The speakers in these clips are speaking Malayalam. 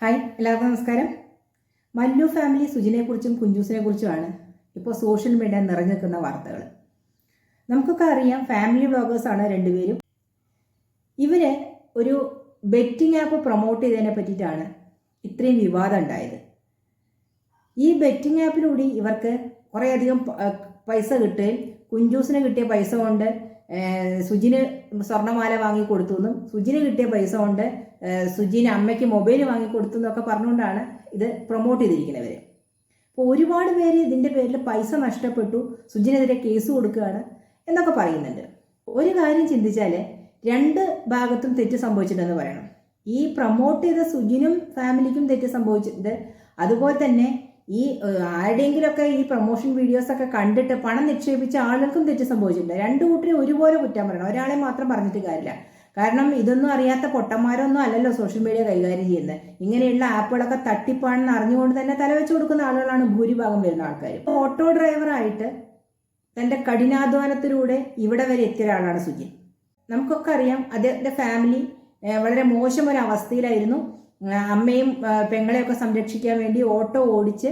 ഹായ് എല്ലാവർക്കും നമസ്കാരം. മല്ലു ഫാമിലി സുജിനെ കുറിച്ചും കുഞ്ചൂസിനെ കുറിച്ചുമാണ് ഇപ്പോൾ സോഷ്യൽ മീഡിയ നിറഞ്ഞു നിൽക്കുന്ന വാർത്തകൾ. നമുക്കൊക്കെ അറിയാം ഫാമിലി ബ്ലോഗേഴ്സാണ് രണ്ടുപേരും. ഇവർ ഒരു ബെറ്റിംഗ് ആപ്പ് പ്രൊമോട്ട് ചെയ്തതിനെ പറ്റിയിട്ടാണ് ഇത്രയും വിവാദം ഉണ്ടായത്. ഈ ബെറ്റിംഗ് ആപ്പിലൂടെ ഇവർക്ക് കുറേയധികം പൈസ കിട്ടുകയും കുഞ്ചൂസിന് കിട്ടിയ പൈസ കൊണ്ട് സുജിന് സ്വർണമാല വാങ്ങി കൊടുത്തു എന്നും സുജിന് കിട്ടിയ പൈസ കൊണ്ട് സുജിന് അമ്മയ്ക്ക് മൊബൈൽ വാങ്ങി കൊടുത്തു എന്നൊക്കെ പറഞ്ഞുകൊണ്ടാണ് ഇത് പ്രൊമോട്ട് ചെയ്തിരിക്കുന്നവർ അപ്പോൾ ഒരുപാട് പേര് ഇതിന്റെ പേരിൽ പൈസ നഷ്ടപ്പെട്ടു സുജിനെതിരെ കേസ് കൊടുക്കുകയാണ് എന്നൊക്കെ പറയുന്നുണ്ട്. ഒരു കാര്യം ചിന്തിച്ചാൽ രണ്ട് ഭാഗത്തും തെറ്റ് സംഭവിച്ചിട്ടുണ്ടെന്ന് പറയണം. ഈ പ്രൊമോട്ട് ചെയ്ത സുജിനും ഫാമിലിക്കും തെറ്റ് സംഭവിച്ചിട്ടുണ്ട്. അതുപോലെ തന്നെ ഈ ആരുടെയെങ്കിലുമൊക്കെ ഈ പ്രൊമോഷൻ വീഡിയോസ് ഒക്കെ കണ്ടിട്ട് പണം നിക്ഷേപിച്ച ആളുകൾക്കും തെറ്റ് സംഭവിച്ചിട്ടുണ്ട്. രണ്ടു കൂട്ടരും ഒരുപോലെ കുറ്റം പറയണം. ഒരാളെ മാത്രം പറഞ്ഞിട്ട് കാര്യമില്ല. കാരണം ഇതൊന്നും അറിയാത്ത പൊട്ടന്മാരൊന്നും അല്ലല്ലോ സോഷ്യൽ മീഡിയ കൈകാര്യം ചെയ്യുന്നത്. ഇങ്ങനെയുള്ള ആപ്പുകളൊക്കെ തട്ടിപ്പാണെന്ന് അറിഞ്ഞുകൊണ്ട് തന്നെ തലവെച്ച് കൊടുക്കുന്ന ആളുകളാണ് ഭൂരിഭാഗം വരുന്ന ആൾക്കാർ ഓട്ടോ ഡ്രൈവറായിട്ട് തന്റെ കഠിനാധ്വാനത്തിലൂടെ ഇവിടെ വരെ എത്തിയ ഒരാളാണ് സുജിൻ. നമുക്കൊക്കെ അറിയാം അദ്ദേഹത്തിന്റെ ഫാമിലി വളരെ മോശം ഒരു അവസ്ഥയിലായിരുന്നു. അമ്മയും പെങ്ങളെയൊക്കെ സംരക്ഷിക്കാൻ വേണ്ടി ഓട്ടോ ഓടിച്ച്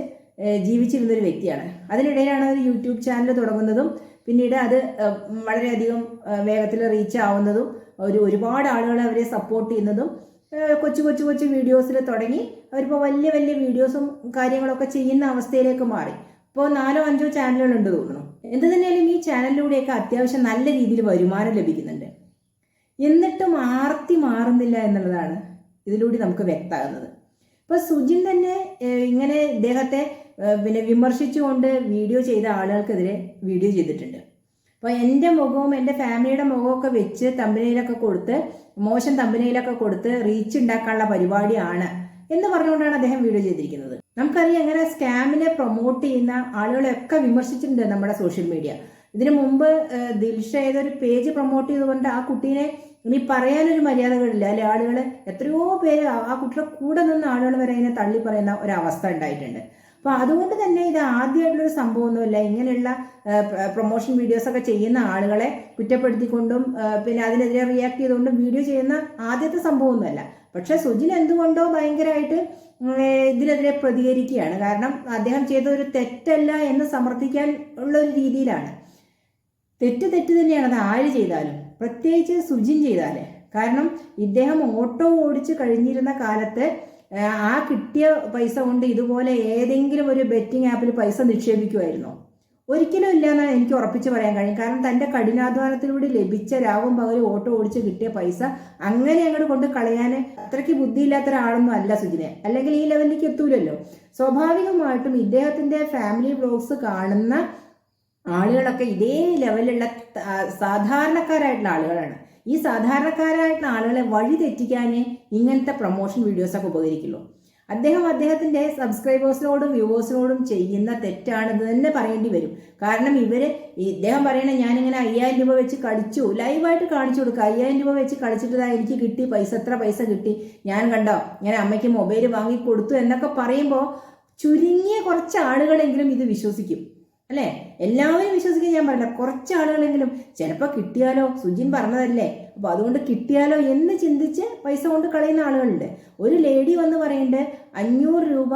ജീവിച്ചിരുന്നൊരു വ്യക്തിയാണ്. അതിനിടയിലാണ് ഒരു യൂട്യൂബ് ചാനൽ തുടങ്ങുന്നതും പിന്നീട് അത് വളരെയധികം വേഗത്തിൽ റീച്ച് ആവുന്നതും ഒരു ഒരുപാട് ആളുകൾ അവരെ സപ്പോർട്ട് ചെയ്യുന്നതും കൊച്ചു കൊച്ചു കൊച്ചു വീഡിയോസിൽ തുടങ്ങി അവരിപ്പോൾ വലിയ വലിയ വീഡിയോസും കാര്യങ്ങളൊക്കെ ചെയ്യുന്ന അവസ്ഥയിലേക്ക് മാറി. ഇപ്പോൾ നാലോ അഞ്ചോ ചാനലുകളുണ്ട് തോന്നുന്നു. എന്ത് തന്നെയാലും ഈ ചാനലിലൂടെയൊക്കെ അത്യാവശ്യം നല്ല രീതിയിൽ വരുമാനം ലഭിക്കുന്നുണ്ട്. എന്നിട്ടും ആർത്തി മാറുന്നില്ല എന്നുള്ളതാണ് ഇതിലൂടെ നമുക്ക് വ്യക്തമാകുന്നത്. ഇപ്പോൾ സുജിൻ തന്നെ ഇങ്ങനെ ഇദ്ദേഹത്തെ പിന്നെ വിമർശിച്ചുകൊണ്ട് വീഡിയോ ചെയ്ത ആളുകൾക്കെതിരെ വീഡിയോ ചെയ്തിട്ടുണ്ട്. അപ്പോൾ എന്റെ മുഖവും എന്റെ ഫാമിലിയുടെ മുഖമൊക്കെ വെച്ച് തമ്പനയിലൊക്കെ കൊടുത്ത് മോശം തമ്പനയിലൊക്കെ കൊടുത്ത് റീച്ച് ഉണ്ടാക്കാനുള്ള പരിപാടിയാണ് എന്ന് പറഞ്ഞുകൊണ്ടാണ് അദ്ദേഹം വീഡിയോ ചെയ്തിരിക്കുന്നത്. നമുക്കറിയാം എങ്ങനെ സ്കാമിനെ പ്രൊമോട്ട് ചെയ്യുന്ന ആളുകളെയൊക്കെ വിമർശിച്ചിട്ടുണ്ട് നമ്മുടെ സോഷ്യൽ മീഡിയ. ഇതിനു മുമ്പ് ദിൽഷ ഏതൊരു പേജ് പ്രൊമോട്ട് ചെയ്തുകൊണ്ട് ആ കുട്ടീനെ ഇനി പറയാനൊരു മര്യാദകളില്ല. അല്ലെ? ആളുകൾ എത്രയോ പേര് ആ- കുട്ടിയുടെ കൂടെ നിന്ന് ആളുകൾ വരെ അതിനെ തള്ളി പറയുന്ന ഒരവസ്ഥ ഉണ്ടായിട്ടുണ്ട്. അപ്പോൾ അതുകൊണ്ട് തന്നെ ഇത് ആദ്യമായിട്ടുള്ളൊരു സംഭവമൊന്നുമില്ല. ഇങ്ങനെയുള്ള പ്രൊമോഷൻ വീഡിയോസ് ഒക്കെ ചെയ്യുന്ന ആളുകളെ കുറ്റപ്പെടുത്തിക്കൊണ്ടും പിന്നെ അതിനെതിരെ റിയാക്ട് ചെയ്തുകൊണ്ടും വീഡിയോ ചെയ്യുന്ന ആദ്യത്തെ സംഭവമൊന്നുമല്ല. പക്ഷേ സുജിൻ എന്തുകൊണ്ടോ ഭയങ്കരമായിട്ട് ഇതിനെതിരെ പ്രതികരിക്കുകയാണ്. കാരണം അദ്ദേഹം ചെയ്ത ഒരു തെറ്റല്ല എന്ന് സമർത്ഥിക്കാൻ ഉള്ള ഒരു രീതിയിലാണ്. തെറ്റ് തെറ്റ് തന്നെയാണ് അത് ആര് ചെയ്താലും. പ്രത്യേകിച്ച് സുജിൻ ചെയ്താലേ? കാരണം ഇദ്ദേഹം ഓട്ടോ ഓടിച്ച് കഴിഞ്ഞിരുന്ന കാലത്ത് ആ, കിട്ടിയ പൈസ കൊണ്ട് ഇതുപോലെ ഏതെങ്കിലും ഒരു ബെറ്റിംഗ് ആപ്പിൽ പൈസ നിക്ഷേപിക്കുമായിരുന്നോ. ഒരിക്കലും ഇല്ല എന്നാണ് എനിക്ക് ഉറപ്പിച്ച് പറയാൻ കഴിയും കാരണം തന്റെ കഠിനാധ്വാനത്തിലൂടെ ലഭിച്ച രാവും പകലും ഓട്ടോ ഓടിച്ച് കിട്ടിയ പൈസ അങ്ങനെ അങ്ങോട്ട് കൊണ്ട് കളയാൻ അത്രയ്ക്ക് ബുദ്ധിയില്ലാത്ത ഒരാളൊന്നും അല്ല സുജിനെ. അല്ലെങ്കിൽ ഈ ലെവലിലേക്ക് എത്തൂലല്ലോ. സ്വാഭാവികമായിട്ടും ഇദ്ദേഹത്തിന്റെ ഫാമിലി ബ്ലോഗ്സ് കാണുന്ന ആളുകളൊക്കെ ഇതേ ലെവലിലുള്ള സാധാരണക്കാരായിട്ടുള്ള ആളുകളാണ്. ഈ സാധാരണക്കാരായിട്ടുള്ള ആളുകളെ വഴി തെറ്റിക്കാനേ ഇങ്ങനത്തെ പ്രൊമോഷൻ വീഡിയോസൊക്കെ ഉപകരിക്കുള്ളൂ. അദ്ദേഹം അദ്ദേഹത്തിന്റെ സബ്സ്ക്രൈബേഴ്സിനോടും വ്യൂവേഴ്സിനോടും ചെയ്യുന്ന തെറ്റാണെന്ന് തന്നെ പറയേണ്ടി വരും. കാരണം ഇവർ ഈ ഇദ്ദേഹം പറയണ ഞാനിങ്ങനെ അയ്യായിരം രൂപ വെച്ച് കളിച്ചു ലൈവായിട്ട് കാണിച്ചു കൊടുക്കുക. അയ്യായിരം രൂപ വെച്ച് കളിച്ചിട്ട് ദാ എനിക്ക് കിട്ടി പൈസ എത്ര പൈസ കിട്ടി? ഞാൻ കണ്ടോ ഞാൻ അമ്മയ്ക്ക് മൊബൈൽ വാങ്ങി കൊടുത്തു എന്നൊക്കെ പറയുമ്പോൾ ചുരുങ്ങിയ കുറച്ച് ആളുകളെങ്കിലും ഇത് വിശ്വസിക്കും. അല്ലേ? എല്ലാവരും വിശ്വസിക്കാൻ ഞാൻ പറയില്ല കുറച്ച് ആളുകളെങ്കിലും ചിലപ്പോൾ കിട്ടിയാലോ? സുജിൻ പറഞ്ഞതല്ലേ? അപ്പോൾ അതുകൊണ്ട് കിട്ടിയാലോ എന്ന് ചിന്തിച്ച് പൈസ കൊണ്ട് കളയുന്ന ആളുകളുണ്ട്. ഒരു ലേഡി വന്ന് പറയുന്നുണ്ട് അഞ്ഞൂറ് രൂപ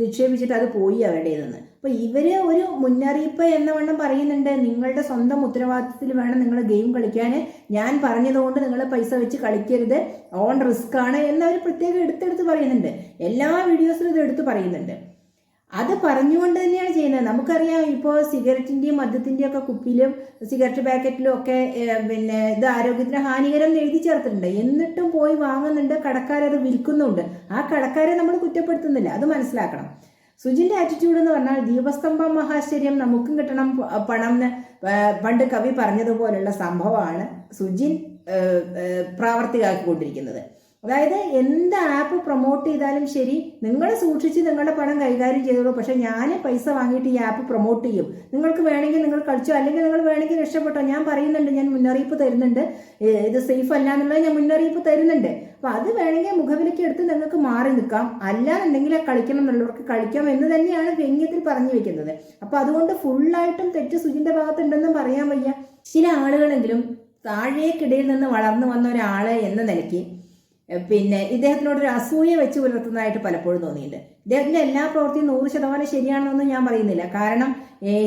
നിക്ഷേപിച്ചിട്ട് അത് പോയി അവരുടെ നിന്ന് അപ്പോൾ ഇവർ ഒരു മുന്നറിയിപ്പ് എന്ന വണ്ണം പറയുന്നുണ്ട്. നിങ്ങളുടെ സ്വന്തം ഉത്തരവാദിത്തത്തിൽ വേണം നിങ്ങൾ ഗെയിം കളിക്കാൻ. ഞാൻ പറഞ്ഞതുകൊണ്ട് നിങ്ങൾ പൈസ വെച്ച് കളിക്കരുത്. ഓൺ റിസ്ക് ആണ് എന്നവർ പ്രത്യേകം എടുത്തെടുത്ത് പറയുന്നുണ്ട്. എല്ലാ വീഡിയോസിലും ഇത് എടുത്ത് പറയുന്നുണ്ട്. അത് പറഞ്ഞുകൊണ്ട് തന്നെയാണ് ചെയ്യുന്നത്. നമുക്കറിയാം ഇപ്പോൾ സിഗരറ്റിന്റെയും മദ്യത്തിന്റെയും ഒക്കെ കുപ്പിയിലും സിഗരറ്റ് പാക്കറ്റിലും ഒക്കെ പിന്നെ ഇത് ആരോഗ്യത്തിന് ഹാനികരം എഴുതി ചേർത്തിട്ടുണ്ട്. എന്നിട്ടും പോയി വാങ്ങുന്നുണ്ട് കടക്കാരത് വിൽക്കുന്നുണ്ട് ആ കടക്കാരെ നമ്മൾ കുറ്റപ്പെടുത്തുന്നില്ല അത് മനസ്സിലാക്കണം. സുജിന്റെ ആറ്റിറ്റ്യൂഡ് എന്ന് പറഞ്ഞാൽ ദീപസ്തംഭം മഹാശ്ചര്യം നമുക്കും കിട്ടണം പണം എന്ന് പണ്ട് കവി പറഞ്ഞതുപോലുള്ള സംഭവമാണ് സുജിൻ പ്രാവർത്തികമാക്കിക്കൊണ്ടിരിക്കുന്നത്. അതായത് എന്ത് ആപ്പ് പ്രൊമോട്ട് ചെയ്താലും ശരി നിങ്ങൾ സൂക്ഷിച്ച് നിങ്ങളുടെ പണം കൈകാര്യം ചെയ്തോളൂ. പക്ഷെ ഞാൻ പൈസ വാങ്ങിയിട്ട് ഈ ആപ്പ് പ്രൊമോട്ട് ചെയ്യും. നിങ്ങൾക്ക് വേണമെങ്കിൽ നിങ്ങൾ കളിച്ചോ അല്ലെങ്കിൽ നിങ്ങൾ വേണമെങ്കിൽ രക്ഷപ്പെട്ടോ. ഞാൻ പറയുന്നുണ്ട് ഞാൻ മുന്നറിയിപ്പ് തരുന്നുണ്ട്. ഇത് സേഫ് അല്ല എന്നുള്ളത് ഞാൻ മുന്നറിയിപ്പ് തരുന്നുണ്ട്. അപ്പോൾ അത് വേണമെങ്കിൽ മുഖവിലയ്ക്ക് എടുത്ത് നിങ്ങൾക്ക് മാറി നിൽക്കാം. അല്ലാന്നുണ്ടെങ്കിൽ കളിക്കണം എന്നുള്ളവർക്ക് കളിക്കാം എന്ന് തന്നെയാണ് വ്യംഗ്യത്തിൽ പറഞ്ഞു വെക്കുന്നത്. അപ്പോൾ അതുകൊണ്ട് ഫുള്ളായിട്ടും തെറ്റ് സുജിന്റെ ഭാഗത്തുണ്ടെന്നും പറയാൻ വയ്യ. ചില ആളുകളെങ്കിലും താഴേക്കിടയിൽ നിന്ന് വളർന്നു വന്ന ഒരാളെ എന്ന നിലയ്ക്ക് പിന്നെ ഇദ്ദേഹത്തിനോട് ഒരു അസൂയ വെച്ച് പുലർത്തുന്നതായിട്ട് പലപ്പോഴും തോന്നിയിട്ടുണ്ട്. ഇദ്ദേഹത്തിന്റെ എല്ലാ പ്രവൃത്തിയും നൂറ് ശതമാനം ശരിയാണെന്നൊന്നും ഞാൻ പറയുന്നില്ല. കാരണം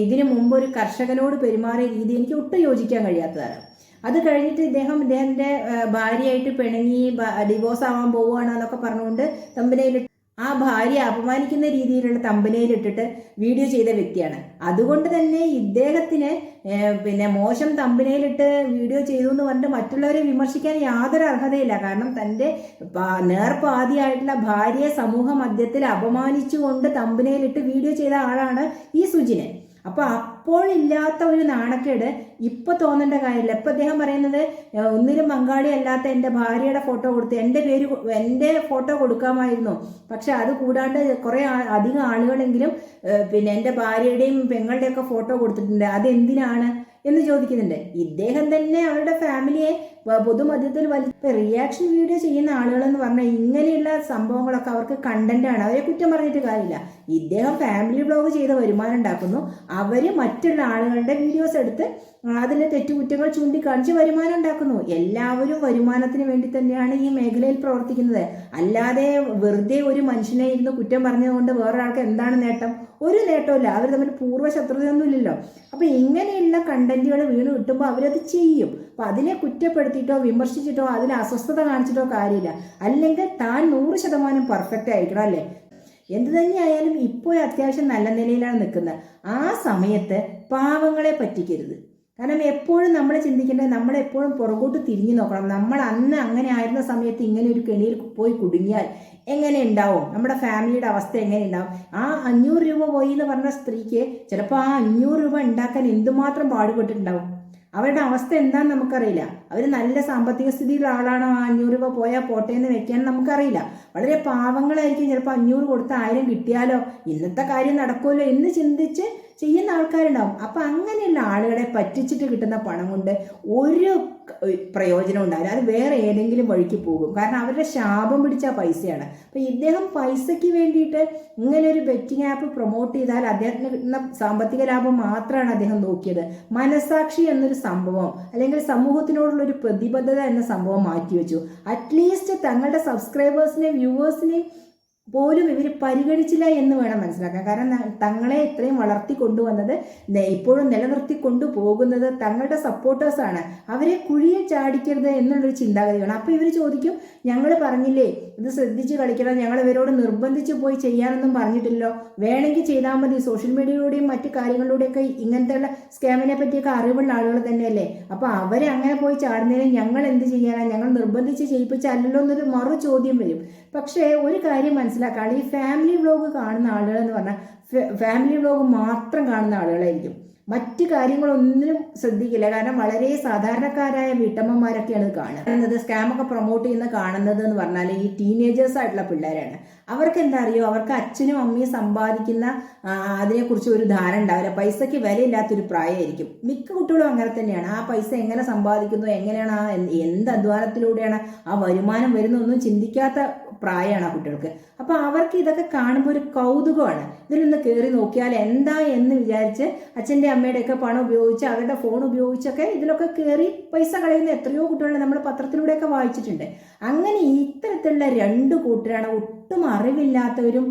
ഇതിനു മുമ്പ് ഒരു കർഷകനോട് പെരുമാറിയ രീതി എനിക്ക് ഒട്ടും യോജിക്കാൻ കഴിയാത്തതാണ്. അത് കഴിഞ്ഞിട്ട് ഇദ്ദേഹം ഇദ്ദേഹത്തിന്റെ ഭാര്യയായിട്ട് പിണങ്ങി ഡിവോഴ്സ് ആവാൻ പോവുകയാണെന്നൊക്കെ പറഞ്ഞുകൊണ്ട് തമ്പനയിൽ ആ ഭാര്യ അപമാനിക്കുന്ന രീതിയിലുള്ള തമ്പനയിലിട്ടിട്ട് വീഡിയോ ചെയ്ത വ്യക്തിയാണ്. അതുകൊണ്ട് തന്നെ ഇദ്ദേഹത്തിന് പിന്നെ മോശം തമ്പനയിലിട്ട് വീഡിയോ ചെയ്തു എന്ന് പറഞ്ഞിട്ട് മറ്റുള്ളവരെ വിമർശിക്കാൻ യാതൊരു അർഹതയില്ല. കാരണം തന്റെ നേർപ്പാതിയായിട്ടുള്ള ഭാര്യയെ സമൂഹ മധ്യത്തിൽ അപമാനിച്ചുകൊണ്ട് തമ്പനയിലിട്ട് വീഡിയോ ചെയ്ത ആളാണ് ഈ സുജിന്. അപ്പൊ അപ്പോഴില്ലാത്ത ഒരു നാണക്കേട് ഇപ്പൊ തോന്നേണ്ട കാര്യമില്ല. ഇപ്പൊ അദ്ദേഹം പറയുന്നത് ഒന്നിലും പങ്കാളി അല്ലാത്ത എന്റെ ഭാര്യയുടെ ഫോട്ടോ കൊടുത്ത് എന്റെ പേര് എന്റെ ഫോട്ടോ കൊടുക്കാമായിരുന്നു. പക്ഷെ അത് കൂടാണ്ട് കുറേ അധികം ആളുകളെങ്കിലും പിന്നെ എന്റെ ഭാര്യയുടെയും പെങ്ങളുടെയൊക്കെ ഫോട്ടോ കൊടുത്തിട്ടുണ്ട്. അതെന്തിനാണ്? എന്ന് ചോദിക്കുന്നുണ്ട്. ഇദ്ദേഹം തന്നെ അവരുടെ ഫാമിലിയെ പൊതുമധ്യത്തിൽ വലിയ റിയാക്ഷൻ വീഡിയോ ചെയ്യുന്ന ആളുകളെന്ന് പറഞ്ഞാൽ ഇങ്ങനെയുള്ള സംഭവങ്ങളൊക്കെ അവർക്ക് കണ്ടന്റ് ആണ്. അവരെ കുറ്റം പറഞ്ഞിട്ട് കാര്യമില്ല. ഇദ്ദേഹം ഫാമിലി ബ്ലോഗ് ചെയ്ത് വരുമാനം ഉണ്ടാക്കുന്നു. അവർ മറ്റുള്ള ആളുകളുടെ വീഡിയോസ് എടുത്ത് അതിലെ തെറ്റുകുറ്റങ്ങൾ ചൂണ്ടിക്കാണിച്ച് വരുമാനം ഉണ്ടാക്കുന്നു. എല്ലാവരും വരുമാനത്തിന് വേണ്ടി തന്നെയാണ് ഈ മേഖലയിൽ പ്രവർത്തിക്കുന്നത്. അല്ലാതെ വെറുതെ ഒരു മനുഷ്യനെ ഇരുന്ന് കുറ്റം പറഞ്ഞതുകൊണ്ട് വേറൊരാൾക്ക് എന്താണ് നേട്ടം? ഒരു നേട്ടമില്ല അവർ തമ്മിൽ പൂർവ ശത്രുതയൊന്നും ഇല്ലല്ലോ. ഇങ്ങനെയുള്ള കണ്ടന്റുകൾ വീണ് കിട്ടുമ്പോൾ അവരത് ചെയ്യും. അപ്പൊ അതിനെ കുറ്റപ്പെടുത്തിയിട്ടോ വിമർശിച്ചിട്ടോ അതിൽ അസ്വസ്ഥത കാണിച്ചിട്ടോ കാര്യമില്ല. അല്ലെങ്കിൽ താൻ നൂറ് ശതമാനം പെർഫെക്റ്റ് ആയിരിക്കണം അല്ലേ? എന്ത് തന്നെയായാലും ഇപ്പോൾ അത്യാവശ്യം നല്ല നിലയിലാണ് നിൽക്കുന്നത്. ആ സമയത്ത് പാവങ്ങളെ പറ്റിക്കരുത്. കാരണം എപ്പോഴും നമ്മൾ ചിന്തിക്കേണ്ടത് നമ്മൾ എപ്പോഴും പുറകോട്ട് തിരിഞ്ഞു നോക്കണം. നമ്മൾ അന്ന് അങ്ങനെ ആയിരുന്ന സമയത്ത് ഇങ്ങനെ ഒരു കെണിയിൽ പോയി കുടുങ്ങിയാൽ എങ്ങനെ ഉണ്ടാവും? നമ്മുടെ ഫാമിലിയുടെ അവസ്ഥ എങ്ങനെ ഉണ്ടാവും? ആ അഞ്ഞൂറ് രൂപ പോയി എന്ന് പറഞ്ഞ സ്ത്രീക്ക് ചിലപ്പോൾ ആ അഞ്ഞൂറ് രൂപ ഉണ്ടാക്കാൻ എന്തുമാത്രം പാടുപെട്ടിട്ടുണ്ടാവും? അവരുടെ അവസ്ഥ എന്താണെന്ന് നമുക്കറിയില്ല. അവർ നല്ല സാമ്പത്തിക സ്ഥിതിയുള്ള ആളാണോ? അഞ്ഞൂറ് രൂപ പോയാൽ പോട്ടെ എന്ന് വെക്കാൻ നമുക്കറിയില്ല. വളരെ പാവങ്ങളായിരിക്കും ചിലപ്പോൾ അഞ്ഞൂറ് കൊടുത്ത ആയിരം കിട്ടിയാലോ? ഇന്നത്തെ കാര്യം നടക്കുമല്ലോ എന്ന് ചിന്തിച്ച് ചെയ്യുന്ന ആൾക്കാരുണ്ടാവും. അപ്പം അങ്ങനെയുള്ള ആളുകളെ പറ്റിച്ചിട്ട് കിട്ടുന്ന പണം കൊണ്ട് ഒരു പ്രയോജനം ഉണ്ടാവില്ല. അത് വേറെ ഏതെങ്കിലും വഴിക്ക് പോകും. കാരണം അവരുടെ ശാപം പിടിച്ച പൈസയാണ്. അപ്പൊ ഇദ്ദേഹം പൈസയ്ക്ക് വേണ്ടിയിട്ട് ഇങ്ങനെ ഒരു ബെറ്റിംഗ് ആപ്പ് പ്രൊമോട്ട് ചെയ്താൽ അദ്ദേഹത്തിന് കിട്ടുന്ന സാമ്പത്തിക ലാഭം മാത്രമാണ് അദ്ദേഹം നോക്കിയത്. മനസാക്ഷി എന്നൊരു സംഭവം അല്ലെങ്കിൽ സമൂഹത്തിനോടുള്ള ഒരു പ്രതിബദ്ധത എന്ന സംഭവം മാറ്റിവെച്ചു. അറ്റ്ലീസ്റ്റ് തങ്ങളുടെ സബ്സ്ക്രൈബേഴ്സിനെ വ്യൂവേഴ്സിനെയും പോലും ഇവർ പരിഗണിച്ചില്ല എന്ന് വേണം മനസ്സിലാക്കാൻ. കാരണം തങ്ങളെ ഇത്രയും വളർത്തി കൊണ്ടുവന്നത് ഇപ്പോഴും നിലനിർത്തി കൊണ്ടുപോകുന്നത് തങ്ങളുടെ സപ്പോർട്ടേഴ്സാണ് അവരെ കുഴിയെ ചാടിക്കരുത് എന്നുള്ളൊരു ചിന്താഗതിയാണ്. അപ്പോൾ ഇവർ ചോദിക്കും ഞങ്ങൾ പറഞ്ഞില്ലേ ഇത് ശ്രദ്ധിച്ച് കളിക്കണം ഞങ്ങൾ ഇവരോട് നിർബന്ധിച്ച് പോയി ചെയ്യാനൊന്നും പറഞ്ഞിട്ടില്ലല്ലോ. വേണമെങ്കിൽ ചെയ്താൽ മതി. സോഷ്യൽ മീഡിയയിലൂടെയും മറ്റു കാര്യങ്ങളിലൂടെയൊക്കെ ഇങ്ങനത്തെയുള്ള സ്കാമിനെ പറ്റിയൊക്കെ അറിവുള്ള ആളുകൾ തന്നെയല്ലേ. അപ്പോൾ അവരെ അങ്ങനെ പോയി ചാടുന്നതിന് ഞങ്ങൾ എന്ത് ചെയ്യാനാണ് ഞങ്ങൾ നിർബന്ധിച്ച് ചെയ്യിപ്പിച്ചല്ലോ എന്നൊരു മറു ചോദ്യം വരും. പക്ഷേ ഒരു കാര്യം മനസ്സിലാക്കാണ് ഈ ഫാമിലി വ്ലോഗ് കാണുന്ന ആളുകൾ എന്ന് പറഞ്ഞാൽ ഫാമിലി വ്ലോഗ് മാത്രം കാണുന്ന ആളുകളായിരിക്കും. മറ്റ് കാര്യങ്ങളൊന്നിനും ശ്രദ്ധിക്കില്ല. കാരണം വളരെ സാധാരണക്കാരായ വീട്ടമ്മമാരൊക്കെയാണ് കാണുന്നത്. സ്കാമൊക്കെ പ്രൊമോട്ട് ചെയ്യുന്ന കാണുന്നത് എന്ന് പറഞ്ഞാൽ ഈ ടീനേജേഴ്സ് ആയിട്ടുള്ള പിള്ളേരാണ്. അവർക്ക് എന്താ അറിയോ അവർക്ക് അച്ഛനും അമ്മയും സമ്പാദിക്കുന്ന അതിനെക്കുറിച്ച് ഒരു ധാരണ ഉണ്ടാവില്ല. പൈസയ്ക്ക് വിലയില്ലാത്തൊരു പ്രായമായിരിക്കും. മിക്ക കുട്ടികളും അങ്ങനെ തന്നെയാണ്. ആ പൈസ എങ്ങനെ സമ്പാദിക്കുന്നു എങ്ങനെയാണ് ആ എന്ത് എന്ത് അധ്വാനത്തിലൂടെയാണ് ആ വരുമാനം വരുന്നൊന്നും ചിന്തിക്കാത്ത പ്രായമാണ് ആ കുട്ടികൾക്ക്. അപ്പോൾ അവർക്ക് ഇതൊക്കെ കാണുമ്പോൾ ഒരു കൗതുകമാണ്. ഇതിലൊന്ന് കയറി നോക്കിയാൽ എന്താ എന്ന് വിചാരിച്ച് അച്ഛന്റെ അമ്മയുടെയൊക്കെ പണം ഉപയോഗിച്ച് അവരുടെ ഫോൺ ഉപയോഗിച്ചൊക്കെ ഇതിലൊക്കെ കയറി പൈസ കളയുന്ന എത്രയോ കുട്ടികളെ നമ്മൾ പത്രത്തിലൂടെയൊക്കെ വായിച്ചിട്ടുണ്ട്. അങ്ങനെ ഇത്തരത്തിലുള്ള രണ്ട് കൂട്ടരാണ് ഒട്ടും അറിവില്ലാത്തവരും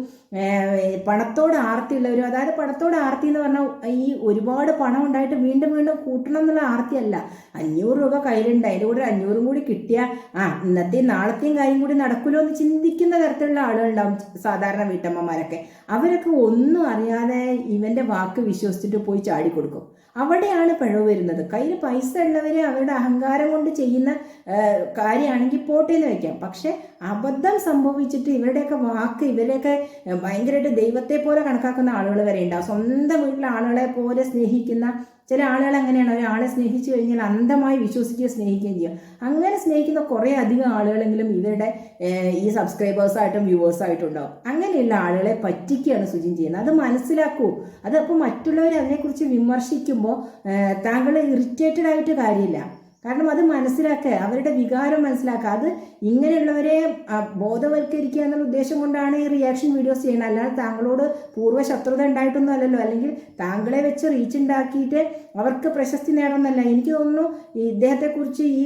പണത്തോട് ആർത്തിയുള്ളവരും അതായത് പണത്തോട് ആർത്തി എന്ന് പറഞ്ഞാൽ ഈ ഒരുപാട് പണം ഉണ്ടായിട്ട് വീണ്ടും വീണ്ടും കൂട്ടണം എന്നുള്ള ആർത്തിയല്ല. അഞ്ഞൂറ് രൂപ കയ്യിലുണ്ട്. അതിന്റെ കൂടെ അഞ്ഞൂറും കൂടി കിട്ടിയാൽ ആ ഇന്നത്തെയും നാളത്തെയും കാര്യം കൂടി നടക്കുമല്ലോ എന്ന് ചിന്തിക്കുന്ന തരത്തിലുള്ള ആളുകളുണ്ടാവും സാധാരണ വീട്ടമ്മമാരൊക്കെ. അവരൊക്കെ ഒന്നും അറിയാതെ ഇവന്റെ വാക്ക് വിശ്വസിച്ചിട്ട് പോയി ചാടിക്കൊടുക്കും. അവിടെയാണ് പിഴവ് വരുന്നത്. കയ്യിൽ പൈസ ഉള്ളവരെ അവരുടെ അഹങ്കാരം കൊണ്ട് ചെയ്യുന്ന കാര്യമാണെങ്കിൽ പോട്ടെ എന്ന് വെക്കാം. പക്ഷെ അബദ്ധം സംഭവിച്ചിട്ട് ഇവരുടെയൊക്കെ വാക്ക് ഇവരെയൊക്കെ ഭയങ്കരമായിട്ട് ദൈവത്തെ പോലെ കണക്കാക്കുന്ന ആളുകൾ വരെ ഉണ്ടാവും സ്വന്തം വീട്ടിലെ ആളുകളെ പോലെ സ്നേഹിക്കുന്ന ചില ആളുകൾ അങ്ങനെയാണ്. ഒരാളെ സ്നേഹിച്ചു കഴിഞ്ഞാൽ അന്ധമായി വിശ്വസിക്കുകയും സ്നേഹിക്കുകയും ചെയ്യുക. അങ്ങനെ സ്നേഹിക്കുന്ന കുറേ അധികം ആളുകളെങ്കിലും ഇവരുടെ ഈ സബ്സ്ക്രൈബേഴ്സായിട്ടും വ്യൂവേഴ്സായിട്ടും ഉണ്ടാവും. അങ്ങനെയുള്ള ആളുകളെ പറ്റിക്കുകയാണ് സുജിൻ ചെയ്യുന്നത്. അത് മനസ്സിലാക്കൂ. അതപ്പോൾ മറ്റുള്ളവർ അതിനെക്കുറിച്ച് വിമർശിക്കുമ്പോൾ താങ്കൾ ഇറിറ്റേറ്റഡ് ആയിട്ട് കാര്യമില്ല. കാരണം അത് മനസ്സിലാക്കുക അവരുടെ വികാരം മനസ്സിലാക്കുക. അത് ഇങ്ങനെയുള്ളവരെ ബോധവൽക്കരിക്കുക എന്നുള്ള ഉദ്ദേശം കൊണ്ടാണ് ഈ റിയാക്ഷൻ വീഡിയോസ് ചെയ്യുന്നത്. അല്ലാതെ താങ്കളോട് പൂർവ ശത്രുത ഉണ്ടായിട്ടൊന്നും അല്ലല്ലോ. അല്ലെങ്കിൽ താങ്കളെ വെച്ച് റീച്ച് ഉണ്ടാക്കിയിട്ട് അവർക്ക് പ്രശസ്തി നേടണമെന്നല്ല എനിക്ക് തോന്നുന്നു ഇദ്ദേഹത്തെക്കുറിച്ച് ഈ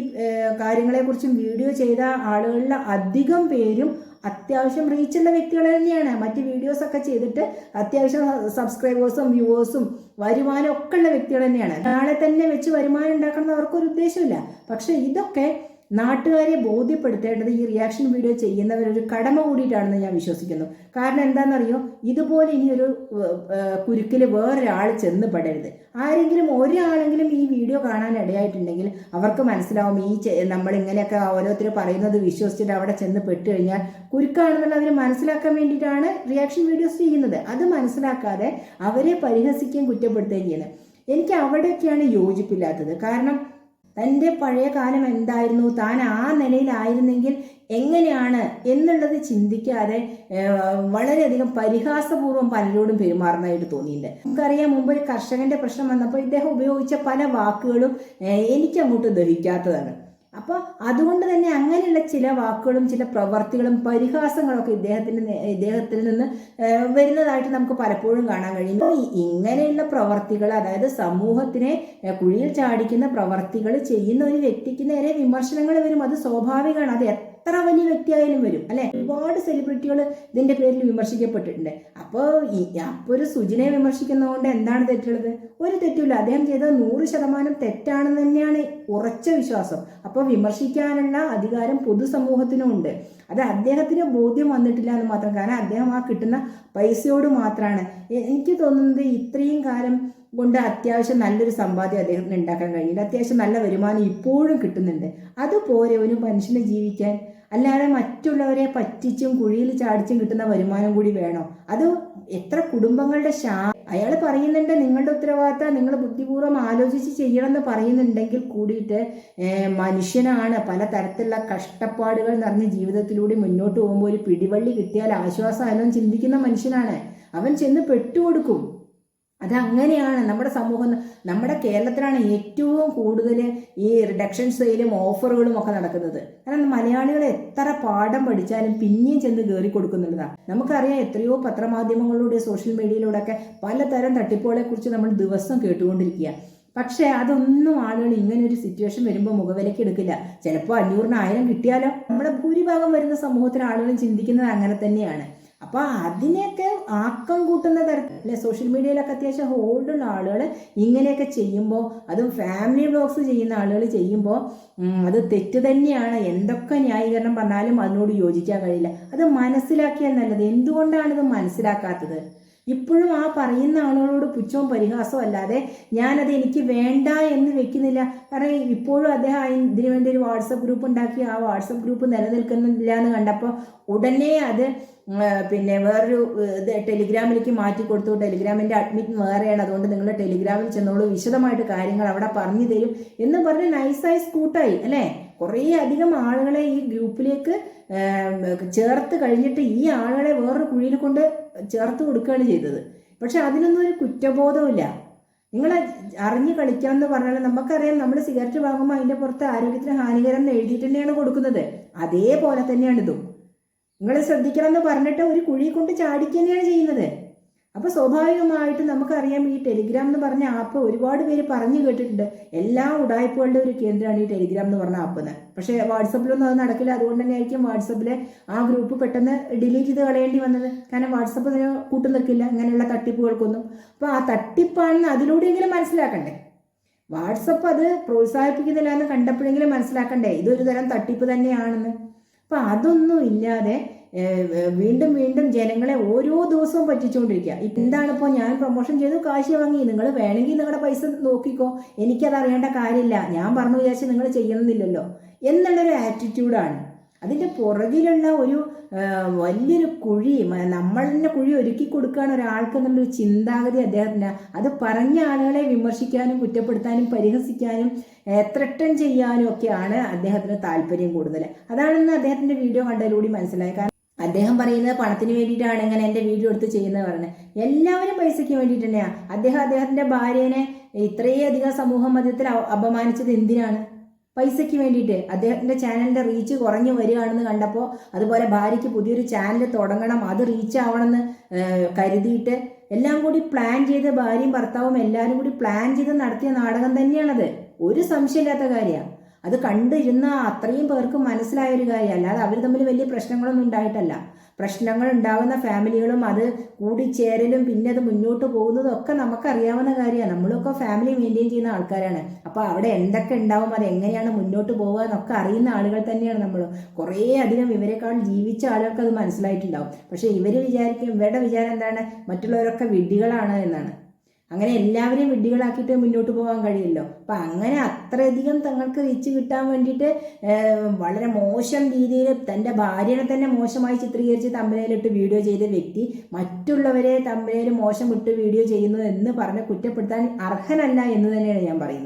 കാര്യങ്ങളെക്കുറിച്ചും വീഡിയോ ചെയ്ത ആളുകളിൽ അധികം പേരും അത്യാവശ്യം റീച്ചുള്ള വ്യക്തികൾ തന്നെയാണ്. മറ്റ് വീഡിയോസ് ഒക്കെ ചെയ്തിട്ട് അത്യാവശ്യം സബ്സ്ക്രൈബേഴ്സും വ്യൂവേഴ്സും വരുമാനം ഒക്കെ ഉള്ള വ്യക്തികൾ തന്നെയാണ്. നാളെ തന്നെ വെച്ച് വരുമാനം ഉണ്ടാക്കണം എന്ന് അവർക്കൊരു ഉദ്ദേശമില്ല പക്ഷെ ഇതൊക്കെ നാട്ടുകാരെ ബോധ്യപ്പെടുത്തേണ്ടത് ഈ റിയാക്ഷൻ വീഡിയോ ചെയ്യുന്നവരൊരു കടമ കൂടിയിട്ടാണെന്ന് ഞാൻ വിശ്വസിക്കുന്നു. കാരണം എന്താണെന്നറിയോ? ഇതുപോലെ ഇനി ഒരു കുരുക്കിൽ വേറൊരാൾ ചെന്ന് പെടരുത്. ആരെങ്കിലും ഒരാളെങ്കിലും ഈ വീഡിയോ കാണാൻ ഇടയായിട്ടുണ്ടെങ്കിൽ അവർക്ക് മനസ്സിലാവും ഈ നമ്മൾ ഇങ്ങനെയൊക്കെ ഓരോരുത്തർ പറയുന്നത് വിശ്വസിച്ചിട്ട് അവിടെ ചെന്ന് പെട്ട് കഴിഞ്ഞാൽ കുരുക്കാണെന്നുള്ള അവർ മനസ്സിലാക്കാൻ വേണ്ടിയിട്ടാണ് റിയാക്ഷൻ വീഡിയോസ് ചെയ്യുന്നത്. അത് മനസ്സിലാക്കാതെ അവരെ പരിഹസിക്കുകയും കുറ്റപ്പെടുത്തുകയും ചെയ്യുന്നത്. എനിക്ക് അവിടെയൊക്കെയാണ് യോജിപ്പില്ലാത്തത്. കാരണം തന്റെ പഴയ കാലം എന്തായിരുന്നു? താൻ ആ നിലയിലായിരുന്നെങ്കിൽ എങ്ങനെയാണ് എന്നുള്ളത് ചിന്തിക്കാതെ വളരെയധികം പരിഹാസപൂർവം പലരോടും പെരുമാറുന്നതായിട്ട് തോന്നിയിട്ടുണ്ട്. നമുക്കറിയാം മുമ്പ് ഒരു കർഷകന്റെ പ്രശ്നം വന്നപ്പോൾ ഇദ്ദേഹം ഉപയോഗിച്ച പല വാക്കുകളും എനിക്കങ്ങോട്ട് ദഹിക്കാത്തതാണ്. അപ്പോൾ അതുകൊണ്ട് തന്നെ അങ്ങനെയുള്ള ചില വാക്കുകളും ചില പ്രവർത്തികളും പരിഹാസങ്ങളൊക്കെ ഇദ്ദേഹത്തിന് നേ- ഇദ്ദേഹത്തിൽ നിന്ന് വരുന്നതായിട്ട് നമുക്ക് പലപ്പോഴും കാണാൻ കഴിയും. ഇങ്ങനെയുള്ള പ്രവർത്തികൾ അതായത് സമൂഹത്തിനെ കുഴിയിൽ ചാടിക്കുന്ന പ്രവർത്തികൾ ചെയ്യുന്ന ഒരു വ്യക്തിക്ക് നേരെ വിമർശനങ്ങൾ വരും. അത് സ്വാഭാവികമാണ്. അത് എത്ര വലിയ വ്യക്തിയായാലും വരും അല്ലെ? ഒരുപാട് സെലിബ്രിറ്റികൾ ഇതിന്റെ പേരിൽ വിമർശിക്കപ്പെട്ടിട്ടുണ്ട്. അപ്പോൾ അപ്പോൾ ഒരു സുജിനെ വിമർശിക്കുന്നതുകൊണ്ട് എന്താണ് തെറ്റുള്ളത്? ഒരു തെറ്റുമില്ല. അദ്ദേഹം ചെയ്ത നൂറ് ശതമാനം തെറ്റാണെന്ന് തന്നെയാണ് ഉറച്ച വിശ്വാസം. അപ്പോൾ വിമർശിക്കാനുള്ള അധികാരം പൊതുസമൂഹത്തിനും ഉണ്ട്. അത് അദ്ദേഹത്തിന് ബോധ്യം വന്നിട്ടില്ല എന്ന് മാത്രം. കാരണം അദ്ദേഹം ആ കിട്ടുന്ന പൈസയോട് മാത്രമാണ് എനിക്ക് തോന്നുന്നത് ഇത്രയും കാലം കൊണ്ട് അത്യാവശ്യം നല്ലൊരു സമ്പാദ്യം അദ്ദേഹത്തിന് ഉണ്ടാക്കാൻ കഴിയില്ല. അത്യാവശ്യം നല്ല വരുമാനം ഇപ്പോഴും കിട്ടുന്നുണ്ട്. അതുപോലെ ഒരു മനുഷ്യനെ ജീവിക്കാൻ അല്ലാതെ മറ്റുള്ളവരെ പറ്റിച്ചും കുഴിയിൽ ചാടിച്ചും കിട്ടുന്ന വരുമാനം കൂടി വേണോ? അത് എത്ര കുടുംബങ്ങളുടെ ശാ അയാൾ പറയുന്നുണ്ട് നിങ്ങളുടെ ഉത്തരവാദിത്തം നിങ്ങൾ ബുദ്ധിപൂർവം ആലോചിച്ച് ചെയ്യണമെന്ന് പറയുന്നുണ്ടെങ്കിൽ കൂടിയിട്ട് മനുഷ്യനാണ് പല തരത്തിലുള്ള കഷ്ടപ്പാടുകൾ നിറഞ്ഞ ജീവിതത്തിലൂടെ മുന്നോട്ട് പോകുമ്പോൾ ഒരു പിടിവള്ളി കിട്ടിയാൽ ആശ്വാസമായാലും ചിന്തിക്കുന്ന മനുഷ്യനാണ്. അവൻ ചെന്ന് പെട്ടുകൊടുക്കും. അതങ്ങനെയാണ് നമ്മുടെ സമൂഹം നമ്മുടെ കേരളത്തിലാണ് ഏറ്റവും കൂടുതൽ ഈ റിഡക്ഷൻ സെയിലും ഓഫറുകളും ഒക്കെ നടക്കുന്നത്. കാരണം മലയാളികൾ എത്ര പാഠം പഠിച്ചാലും പിന്നെയും ചെന്ന് കയറി കൊടുക്കുന്നുള്ളതാണ് നമുക്കറിയാം എത്രയോ പത്രമാധ്യമങ്ങളിലൂടെ സോഷ്യൽ മീഡിയയിലൂടെ ഒക്കെ പലതരം തട്ടിപ്പുകളെക്കുറിച്ച് നമ്മൾ ദിവസം കേട്ടുകൊണ്ടിരിക്കുക. പക്ഷേ അതൊന്നും ആളുകൾ ഇങ്ങനെ ഒരു സിറ്റുവേഷൻ വരുമ്പോൾ മുഖവിലയ്ക്ക് എടുക്കില്ല. ചിലപ്പോൾ അഞ്ഞൂറിന് ആയിരം കിട്ടിയാലോ? നമ്മുടെ ഭൂരിഭാഗം വരുന്ന സമൂഹത്തിലെ ആളുകൾ ചിന്തിക്കുന്നത് അങ്ങനെ തന്നെയാണ്. അപ്പൊ അതിനെയൊക്കെ ആക്കം കൂട്ടുന്ന തരത്തിൽ അല്ലെ? സോഷ്യൽ മീഡിയയിലൊക്കെ അത്യാവശ്യം ഹോൾഡുള്ള ആളുകൾ ഇങ്ങനെയൊക്കെ ചെയ്യുമ്പോൾ അതും ഫാമിലി ബ്ലോഗ്സ് ചെയ്യുന്ന ആളുകൾ ചെയ്യുമ്പോൾ അത് തെറ്റ് തന്നെയാണ്. എന്തൊക്കെ ന്യായീകരണം പറഞ്ഞാലും അതിനോട് യോജിക്കാൻ കഴിയില്ല. അത് മനസ്സിലാക്കിയാൽ നല്ലത്. എന്തുകൊണ്ടാണ് ഇത് മനസ്സിലാക്കാത്തത്? ഇപ്പോഴും ആ പറയുന്ന ആളുകളോട് പുച്ഛവും പരിഹാസവും അല്ലാതെ ഞാനത് എനിക്ക് വേണ്ട എന്ന് വെക്കുന്നില്ല. കാരണം ഇപ്പോഴും അദ്ദേഹം ഇതിനു വേണ്ടി ഒരു വാട്സപ്പ് ഗ്രൂപ്പ് ഉണ്ടാക്കി ആ വാട്സപ്പ് ഗ്രൂപ്പ് നിലനിൽക്കുന്നില്ല എന്ന് കണ്ടപ്പോൾ ഉടനെ അത് പിന്നെ വേറൊരു ഇത് ടെലിഗ്രാമിലേക്ക് മാറ്റി കൊടുത്തു. ടെലിഗ്രാമിന്റെ അഡ്മിറ്റ് വേറെയാണ്. അതുകൊണ്ട് നിങ്ങൾ ടെലിഗ്രാമിൽ ചെന്നോളൂ. വിശദമായിട്ട് കാര്യങ്ങൾ അവിടെ പറഞ്ഞു തരും എന്ന് പറഞ്ഞ് നൈസായി സ്കൂട്ടായി അല്ലേ? കുറേ അധികം ആളുകളെ ഈ ഗ്രൂപ്പിലേക്ക് ചേർത്ത് കഴിഞ്ഞിട്ട് ഈ ആളുകളെ വേറൊരു കുഴിയിൽ കൊണ്ട് ചേർത്ത് കൊടുക്കുകയാണ് ചെയ്തത്. പക്ഷെ അതിനൊന്നും ഒരു കുറ്റബോധമില്ല നിങ്ങൾ അറിഞ്ഞ് കളിക്കാമെന്ന് പറഞ്ഞാൽ നമുക്കറിയാം നമ്മൾ സിഗരറ്റ് വാങ്ങുമ്പോൾ അതിന്റെ പുറത്ത് ആരോഗ്യത്തിന് ഹാനികരം എന്ന് എഴുതിയിട്ട് തന്നെയാണ് കൊടുക്കുന്നത്. അതേപോലെ തന്നെയാണ് ഇതും നിങ്ങൾ ശ്രദ്ധിക്കണം എന്ന് പറഞ്ഞിട്ട് ഒരു കുഴി കൊണ്ട് ചാടിക്കുകയാണ് ചെയ്യുന്നത്. അപ്പോൾ സ്വാഭാവികമായിട്ടും നമുക്കറിയാം ഈ ടെലിഗ്രാം എന്ന് പറഞ്ഞ ആപ്പ് ഒരുപാട് പേര് പറഞ്ഞു കേട്ടിട്ടുണ്ട്. എല്ലാ ഉടായ്പകളുടെ ഒരു കേന്ദ്രമാണ് ഈ ടെലിഗ്രാം എന്ന് പറഞ്ഞ ആപ്പ് എന്ന് പക്ഷേ വാട്സപ്പിലൊന്നും അത് നടക്കില്ല. അതുകൊണ്ട് തന്നെ ആയിരിക്കും വാട്സപ്പിലെ ആ ഗ്രൂപ്പ് പെട്ടെന്ന് ഡിലീറ്റ് ചെയ്ത് കളയേണ്ടി വന്നത്. കാരണം വാട്സപ്പ് അതിന് കൂട്ടു നിൽക്കില്ല. ഇങ്ങനെയുള്ള തട്ടിപ്പുകൾക്കൊന്നും. അപ്പോൾ ആ തട്ടിപ്പാണെന്ന് അതിലൂടെയെങ്കിലും മനസ്സിലാക്കണ്ടേ? വാട്സപ്പ് അത് പ്രോത്സാഹിപ്പിക്കുന്നില്ല എന്ന് കണ്ടപ്പോഴെങ്കിലും മനസ്സിലാക്കണ്ടേ? ഇതൊരു തരം തട്ടിപ്പ് തന്നെയാണെന്ന്. അപ്പം അതൊന്നും ഇല്ലാതെ വീണ്ടും വീണ്ടും ജനങ്ങളെ ഓരോ ദിവസവും പറ്റിച്ചുകൊണ്ടിരിക്കുക. ഇപ്പം എന്താണ് ഇപ്പോൾ ഞാൻ പ്രൊമോഷൻ ചെയ്തു കാശ് വാങ്ങി. നിങ്ങൾ വേണമെങ്കിൽ നിങ്ങളുടെ പൈസ നോക്കിക്കോ. എനിക്കത് അറിയേണ്ട കാര്യമില്ല. ഞാൻ പറഞ്ഞു വിചാരിച്ച് നിങ്ങൾ ചെയ്യണമെന്നില്ലല്ലോ എന്നുള്ളൊരു ആറ്റിറ്റ്യൂഡാണ് അതിന്റെ പുറകിലുള്ള ഒരു വലിയൊരു കുഴി നമ്മളിന്റെ നമ്മൾ തന്നെ കുഴി ഒരുക്കി കൊടുക്കുകയാണ് ഒരാൾക്ക് എന്നുള്ളൊരു ചിന്താഗതി അദ്ദേഹത്തിന്. അത് പറഞ്ഞ ആളുകളെ വിമർശിക്കാനും കുറ്റപ്പെടുത്താനും പരിഹസിക്കാനും ത്രട്ടൻ ചെയ്യാനും ഒക്കെയാണ് അദ്ദേഹത്തിന് താല്പര്യം കൂടുതൽ. അതാണെന്ന് അദ്ദേഹത്തിന്റെ വീഡിയോ കണ്ടതിലൂടെ മനസ്സിലായി കാരണം അദ്ദേഹം പറയുന്നത് പണത്തിന് വേണ്ടിയിട്ടാണ് ഇങ്ങനെ എന്റെ വീഡിയോ എടുത്ത് ചെയ്യുന്നത് പറഞ്ഞത് എല്ലാവരും പൈസയ്ക്ക് വേണ്ടിയിട്ട് തന്നെയാണ് അദ്ദേഹം അദ്ദേഹത്തിന്റെ ഭാര്യനെ ഇത്രയധികം സമൂഹ മധ്യത്തിൽ അപമാനിച്ചത് എന്തിനാണ്? പൈസയ്ക്ക് വേണ്ടിയിട്ട്. അദ്ദേഹത്തിന്റെ ചാനലിന്റെ റീച്ച് കുറഞ്ഞു വരികയാണെന്ന് കണ്ടപ്പോൾ അതുപോലെ ഭാര്യയ്ക്ക് പുതിയൊരു ചാനൽ തുടങ്ങണം അത് റീച്ച് ആവണമെന്ന് കരുതിയിട്ട് എല്ലാം കൂടി പ്ലാൻ ചെയ്ത് ഭാര്യയും ഭർത്താവും എല്ലാവരും കൂടി പ്ലാൻ ചെയ്ത് നടത്തിയ നാടകം തന്നെയാണത്. ഒരു സംശയമില്ലാത്ത കാര്യമാണ് അത് കണ്ടിരുന്ന അത്രയും പേർക്ക് മനസ്സിലായ ഒരു കാര്യം. അല്ലാതെ അവർ തമ്മിൽ വലിയ പ്രശ്നങ്ങളൊന്നും ഉണ്ടായിട്ടല്ല. പ്രശ്നങ്ങൾ ഉണ്ടാകുന്ന ഫാമിലികളും അത് കൂടിച്ചേരലും പിന്നെ അത് മുന്നോട്ട് പോകുന്നതും ഒക്കെ നമുക്കറിയാവുന്ന കാര്യമാണ്. നമ്മളൊക്കെ ഫാമിലി മെയിന്റെയിൻ ചെയ്യുന്ന ആൾക്കാരാണ്. അപ്പോൾ അവിടെ എന്തൊക്കെ ഉണ്ടാവും അത് എങ്ങനെയാണ് മുന്നോട്ട് പോകുക എന്നൊക്കെ അറിയുന്ന ആളുകൾ തന്നെയാണ് നമ്മൾ. കുറേ അധികം ഇവരെക്കാൾ ജീവിച്ച ആളുകൾക്ക് അത് മനസ്സിലായിട്ടുണ്ടാവും. പക്ഷേ ഇവർ വിചാരിക്കും ഇവരുടെ വിചാരം എന്താണ്? മറ്റുള്ളവരൊക്കെ വിഡ്ഢികളാണ് എന്നാണ്. അങ്ങനെ എല്ലാവരെയും വിഡ്ഢികളാക്കിയിട്ട് മുന്നോട്ട് പോകാൻ കഴിയില്ലോ അപ്പം അങ്ങനെ അത്രയധികം തങ്ങൾക്ക് റീച്ച് കിട്ടാൻ വേണ്ടിയിട്ട് വളരെ മോശം രീതിയിൽ തന്റെ ഭാര്യനെ തന്നെ മോശമായി ചിത്രീകരിച്ച് തമ്പനയിലിട്ട് വീഡിയോ ചെയ്ത വ്യക്തി മറ്റുള്ളവരെ തമ്പനയിൽ മോശം ഇട്ട് വീഡിയോ ചെയ്യുന്നു എന്ന് പറഞ്ഞ് കുറ്റപ്പെടുത്താൻ അർഹനല്ല എന്ന് തന്നെയാണ് ഞാൻ പറയുന്നത്.